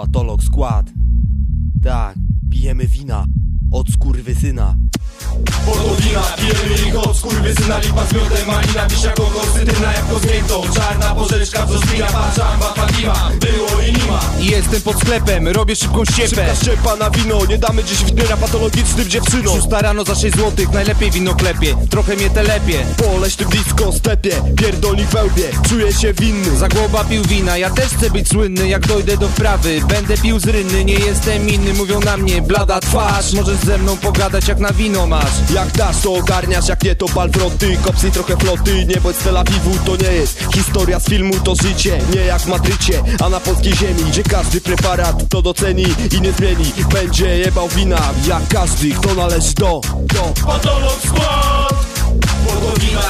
Patolog skład. Tak, pijemy wina Od syna Oto wina, pijemy ich od syna Lipa z miodem, malina, wiśnia, kokos, cytryna Jabłko z miętą, czarna porzeczka, brzoskwina Patrzamba, Fatima, było jestem pod sklepem, robię szybką ściepę. Szybka szczepa na wino, nie damy dziś widnera patologicznym dziewczynom. Szósta rano za 6 złotych, najlepiej wino klepie. Trochę mnie telepie Po leśnym disco stepie, pierdolnik wełbie. Czuję się winny. Zagłoba pił wina, ja też chcę być słynny. Jak dojdę do wprawy, będę pił z rynny Nie jestem inny, mówią na mnie, blada twarz. Możesz ze mną pogadać jak na wino masz. Jak dasz to ogarniasz, jak nie to pal fronty Kopsy trochę floty, nie bądź z Tel Awiwu To nie jest historia z filmu, to życie. Nie jak w Madrycie, a na polskiej ziemi Gdzie każdy preparat to doceni i nie zmieni. Będzie jebał wina, jak każdy, kto należy do, do. Patolog skład!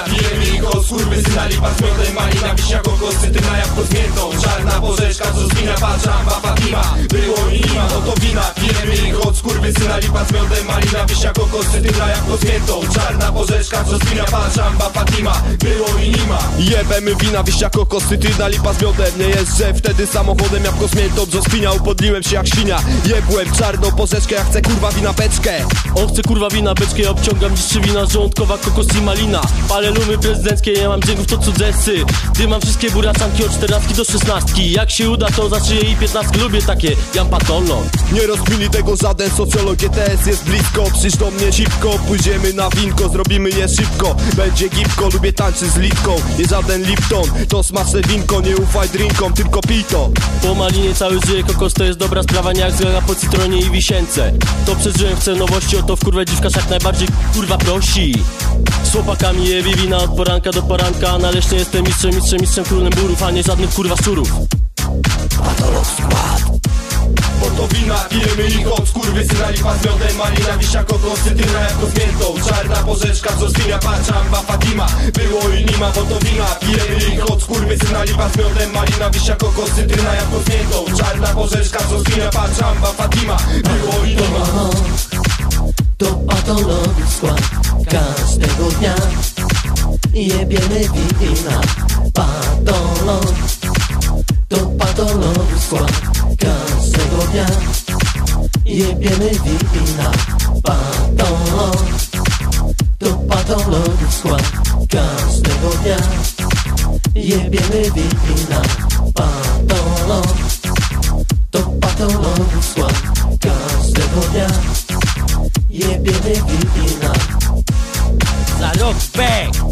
Pijemy ich od syna Lipa z miodem, malina, wiśnia, kokos, cytryna, jabłko z miętą. Czarna porzeczka, co zmienia, patrzamba, Fatima Było i nie ma, no to wina Pijemy ich od syna Lipa z miodem, malina, wiśnia, kokos, cytryna, z miętą. Czarna porzeczka, co zmienia, patrzamba, Fatima Było i nie ma. Jebemy wina, wiśnia, kokos, cytryna, lipa z miodem. Nie jeżdżę wtedy samochodem, jabłko z miętą Brzoskwinia, upodliłem się jak świnia. Jebłem czarną porzeczkę, ja chcę kurwa wina beczkę. On chce kurwa wina beczkę, ja obciągam dziś wina żołądkowa, kokos i malina. Palę lumy prezydenckie, ja mam dzięków to cudzesy Ty mam wszystkie buraczanki od 14 do 16 Jak się uda to zaczyję i 15 lubię takie. Jam patolog Nie rozkmini tego żaden socjolog GTS jest blisko. Przyjdź do mnie szybko, pójdziemy na winko Zrobimy je szybko, będzie gipko Lubię tańczyć z litką, nie żaden Lipton To smaczne winko, nie ufaj drinkom, tylko pij to. Po malinie cały żyje, kokos to jest dobra sprawa Nie jak zgaga po citronie i wisience. To przeżyłem, chcę nowości, o to w kurwę dziwka jak najbardziej kurwa prosi. Chłopakami je wina od poranka do poranka Należnie jestem mistrzem, mistrzem, mistrzem, królem burów A nie żadnych kurwa szczurów od syna Lipa z miodem, malina, wiśnia, kokos, cytryna jako z miętą. Czarna porzeczka, brzoskwina, patrzamba, Fatima. Było i nie ma, bo to wina. Pijemy ich od syna Lipa z miodem, malina, wiśnia, kokos, cytryna jako z miętą. Czarna porzeczka, brzoskwina, patrzamba, Fatima. Było i nie ma. To patolog skład każdego dnia. Jebiemy wina Patolog je viene divina Patolo To patologická Každého dňa Je viene divina Patolo To patologická Každého dňa Je viene divina Za rok 5